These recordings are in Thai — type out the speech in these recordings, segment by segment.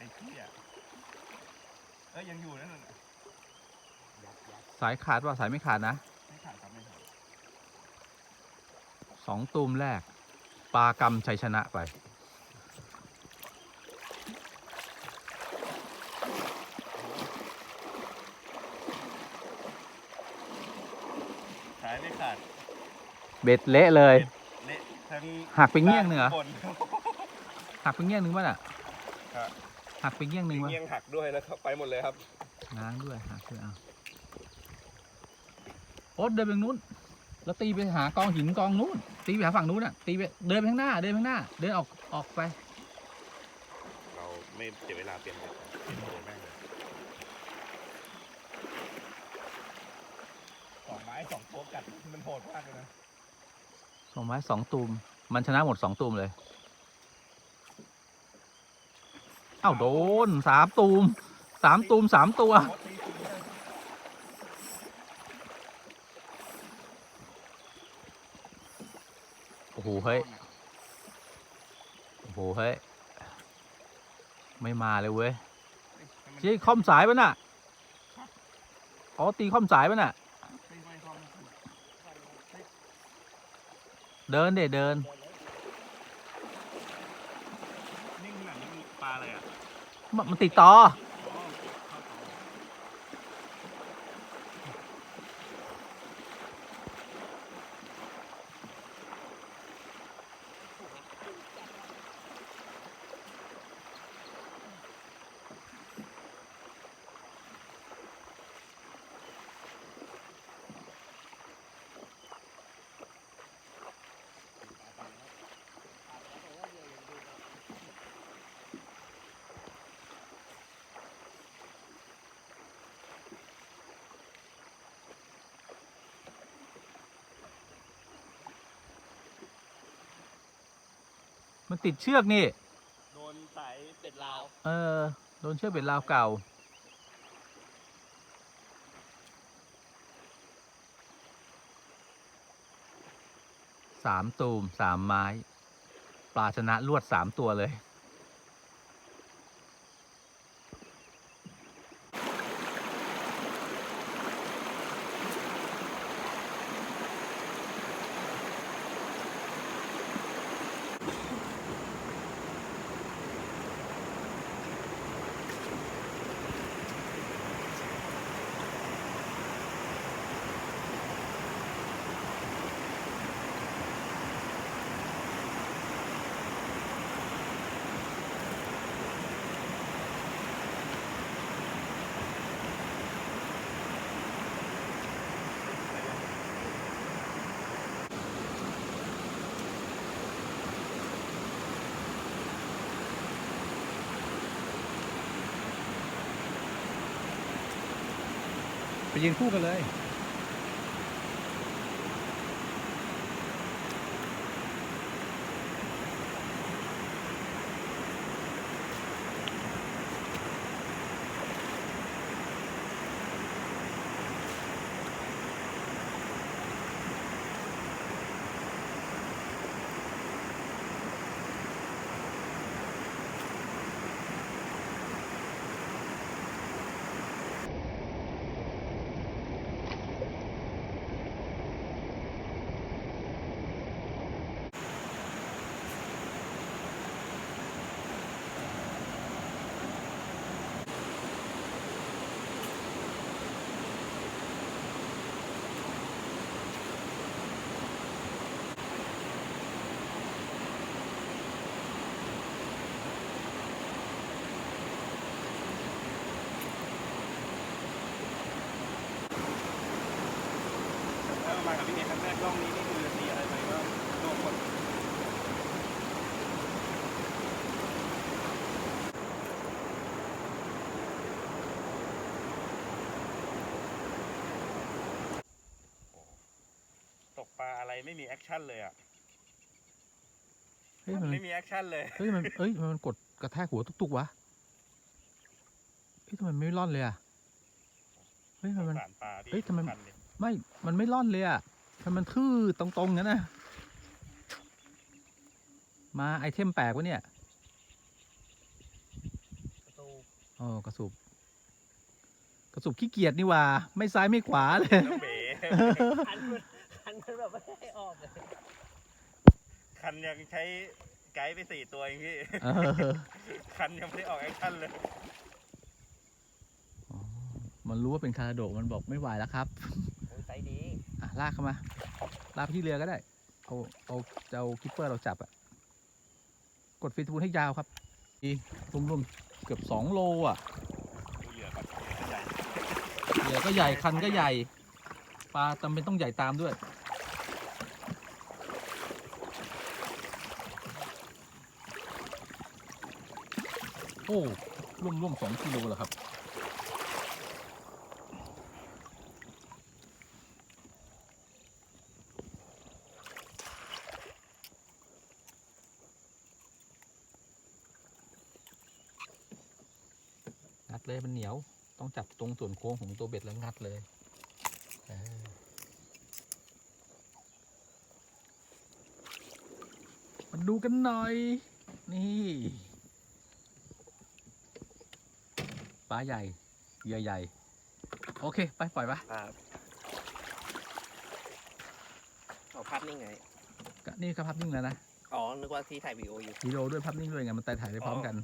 อ้เหี้ยเอ้ยยังอยู่นั่นน่ะยัดยัดสายขาดว่าสายไม่ขาดนะไม่ขาดครับไม่ขาดสองตูมแรก ปลากรรมชัยชนะไป สายไม่ขาดเบ็ดเละเลย เละทั้งหักไปเงี้ยงหนึ่งเหรอ บน หักไปเงี้ยงหนึ่งป่ะน่ะ ครับ หักไปเงี้ยงหนึ่งป่ะเงี้ยงหักด้วยแล้วก็ไปหมดเลยครับง้างด้วยหักด้วยเอาโอ๊ตเดินไปทางนู้น แล้วตีไปหากองหินกองนู้น ตีไปหาฝั่งนู้นอะ ตีไปเดินไปข้างหน้า เดินไปข้างหน้า เดินออกออกไป เราไม่เสียเวลาเปลี่ยนแบบเปลี่ยนตัวแม่งเลยสองไม้สองโป๊กกัดมันโหดมากเลยนะสองไม้สองตูม มันชนะหมดสองตูมเลย เอ้าโดนสามตูมสามตูมสามตัว โอ้โหเฮ้ย โอ้โหเฮ้ย ไม่มาเลยเว้ยชี้ค่อมสายปะน่ะ อ๋อตีค่อมสายปะน่ะเข้าไม่เข้าเดินเดเดิน นิ่งขนาดนี้มีปลาอะไรอะ มันติดต่อ มันติดเชือกนี่ โดนสายเป็ดลาว เออ โดนเชือกเป็นราวเก่า สามตูมสามไม้ ปลาชนะลวดสามตัวเลย ยืนคู่กันเลย มากับพี่เอกครั้งแรกกล้องนี้นี่คือสีอะไรไปก็โดนหมดตกปลาอะไรไม่มีแอคชั่นเลยอะเฮ้ยมันไม่มีแอคชั่นเลย เฮ้ยมันเอ้ยมันกดกระแทกหัวตุกๆวะเฮ้ยทำไมไม่ร่อนเลยอะเฮ้ยทำไมมันสารปลาพี่เฮ้ยทำไม คันเลย ไม่ มันไม่ร่อนเลยอะทำไมมันทื่อตรงๆงั้นนะมาไอเทมแปลกวะเนี่ยผสอ๋อกระสุบกระสุบขี้เกียจนี่หว่า ไม่ซ้ายไม่ขวาเลยน้องเบ๋คันมันคันมันแบบไม่ให้ออกเลยคันยังใช้ไกด์ไปสี่ตัวเองพี่เออคันยังไม่ได้ออกแอคชั่นเลยอ๋อมันรู้ว่าเป็นคาราโดะมันบอกไม่ไหวแล้วครับโอ้ยไซส์ ดี อะลากเข้ามา ลากไปที่เรือก็ได้ เอา เอาจะเอาคิปเปอร์เราจับอะกดฟีทูนให้ยาวครับดีรวมๆเกือบสองโลอะ ดูเหยื่อก่อนเหยื่อใหญ่เรือก็ใหญ่คันก็ใหญ่ ปลาจำเป็นต้องใหญ่ตามด้วย โอ้ร่วมร่วมๆสองกิโลแล้วครับ ดเลยมันเหนียว ต้องจับตรงส่วนโค้งของตัวเบ็ดแล้วงัดเลยเออมาดูกันหน่อย นี่ปลาใหญ่เหยื่อใหญ่ โอเค ไปปล่อยปะครับเอาภาพนิ่งไงก็นี่ครับภาพนิ่งแล้วนะ อ๋อ นึกว่าที่ถ่ายวีดีโออยู่ วิดีโอด้วยภาพนิ่งด้วยไง มันถ่ายถ่ายได้พร้อมกัน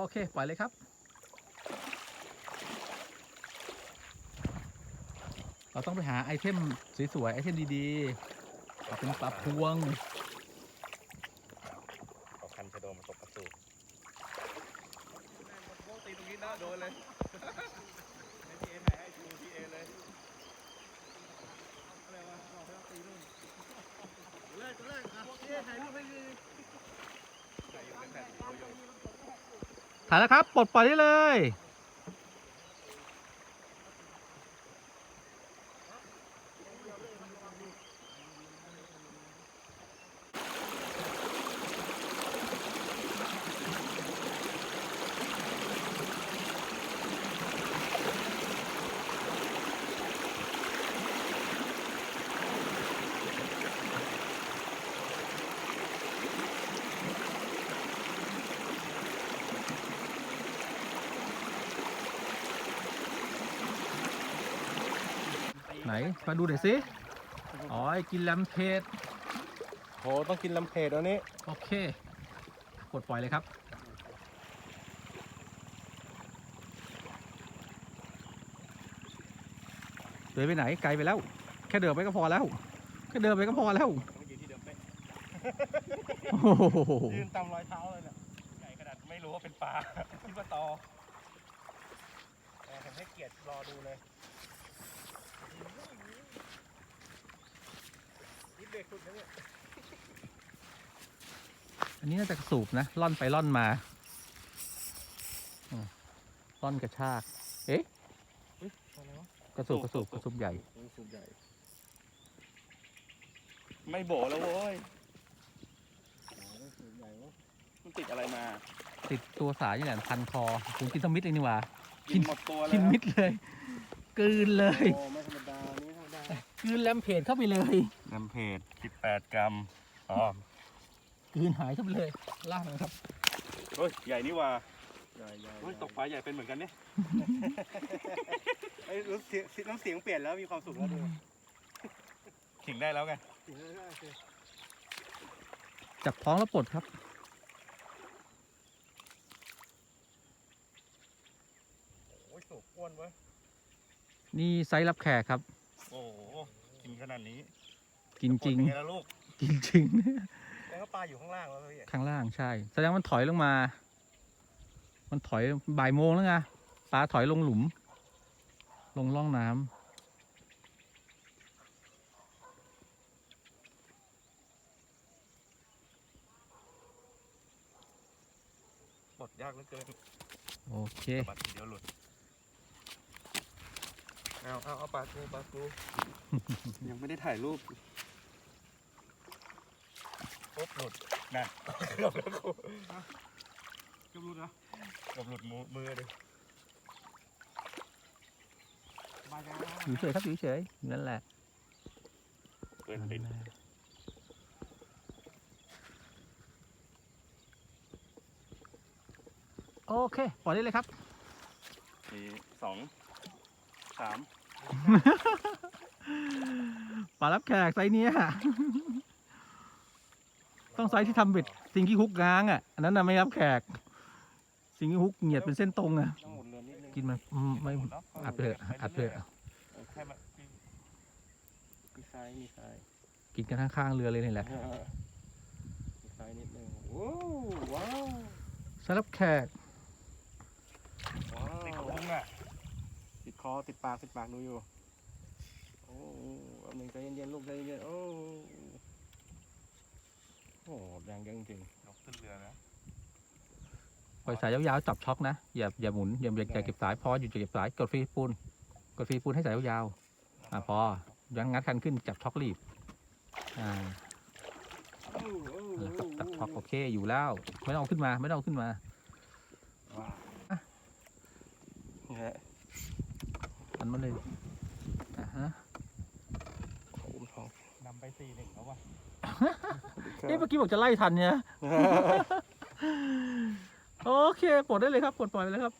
โอเค ปล่อยเลยครับ เราต้องไปหาไอเทมสวยๆไอเทมดีๆเอาเป็นปลาพวงเอาคันชะโดมาตกกระสุนตีตรงนี้นะโดนเลยให้พี่เอถ่ายให้ดูพี่เอเลยอะไรวะบอกให้ตีนู่นเลิกเลิกอะพี่เอถ่ายรูปให้ดีถ่ายอยู่กันแค่ตัวโยน ถ่ายแล้วครับปลดปล่อยได้เลย นมาดูหน่อยสิ อ๋อไอ้กินแลมเพจโหต้องกินลำเพจแล้วนี้โอเคปลดปล่อยเลยครับ เดินไปไหนไกลไปแล้ว แค่เดินไปก็พอแล้ว แค่เดินไปก็พอแล้วต้องยืนที่เดิมเป๊ะโอ้โหยืนตามรอยเท้าเลยเนี่ยใหญ่ขนาดไม่รู้ว่าเป็นปลา คิดว่าตอแต่เห็นให้เกียรติรอดูเลยนี่เด็กสุดนะเนี่ย อันนี้น่าจะกระสูบนะล่อนไปล่อนมาอืมล่อนกระชาก เอ๊ะอะไรวะกระสูบกระสูบกระสูบใหญ่สูบใหญ่ ไม่โบแล้วโว้ยสูบใหญ่วะมันติดอะไรมา ติดตัวสายนี่แหละพันคอถึงกินสมิดเลยนี่หว่ากินหมดตัวเลยกินมิดเลยกลืนเลยโอ้ไม่ธรรมดานี่ธรรมดากลืนแลมเพจเข้าไปเลยน้ำเพจ18 กรัมอ๋อ กลืนหายเข้าไปเลยล่างนะครับเฮ้ยใหญ่นี่ว่าใหญ่ใหญ่ตกปลาใหญ่เป็นเหมือนกันเนี่ยไอ้รู้เสียงน้ำเสียงเปลี่ยนแล้วมีความสุขแล้วดูขิงได้แล้วไงจับท้องแล้วปลดครับโอ้ยสูบอ้วนเว้ยนี่ไซส์รับแขกครับ โอ้โหกินขนาดนี้ กินจริงเป็นไงล่ะลูกกินจริงแล้วก็ ปลาอยู่ข้างล่างแล้วพี่ข้างล่างใช่ แสดงมันถอยลงมา มันถอยบ่ายโมงแล้วไงปลาถอยลงหลุม ลงร่องน้ำหมดยากเหลือเกินโอเคบัดทีเดียวหลุดเอาเอาเอาปลากูปลากูยังไม่ได้ถ่ายรูปปุ๊ บหลุดนะเกือบแล้วกูเกือบรู้นะเกือบหลุดมือมือเลยบายกันอยู่เฉยครับอยู่เฉยอยู่นั่นแหละเกินติดนโอเคปล่อยได้เลยครับสี่สองสามปลารับแขกไซส์เนี้ย ต้องไซส์ที่ทำเบ็ดซิงกี้ฮุกง้างอะอันนั้นน่ะไม่รับแขกซิงกี้ฮุกเหยียดเป็นเส้นตรงอะต้องหมุนเรือนิดนึงกินมันอืมไม่อัดไปเถอะอัดไปเถอะแค่มามีซ้ายมีซ้ายกินกันข้างๆเรือเลยนี่แหละมีซ้ายนิดนึงโอ้ว้าวสำหรับแขกว้าวติดพุงอะติดคอติดปากติดปากดูอยู่โอ้แป๊บนึงใจเย็นๆลูกใจเย็นๆโอ้ โอ้แรงเยอะจริงยกขึ้นเรือนะปล่อยสายยาวๆจับช็อกนะอย่าอย่าหมุนอย่าอย่าอย่าเก็บสายพออยู่จะเก็บสายกดฟรีปูนกดฟรีปูนให้สายยาวๆอะพอยังงัดคันขึ้นจับช็อกรีบอ่าๆโอ้โอ้เออจับจับช็อกโอเคอยู่แล้ว ไม่ต้องเอาขึ้นมาไม่ต้องเอาขึ้นมาว้าวนี่ฮะอันมาเลยอะฮะ อุ้มทองนำไปสี่หนึ่งแล้ววะ เอ๊ะเมื่อกี้บอกจะไล่ทันเนี่ย โอเคปลดได้เลยครับปลดปล่อยไปเลยครับ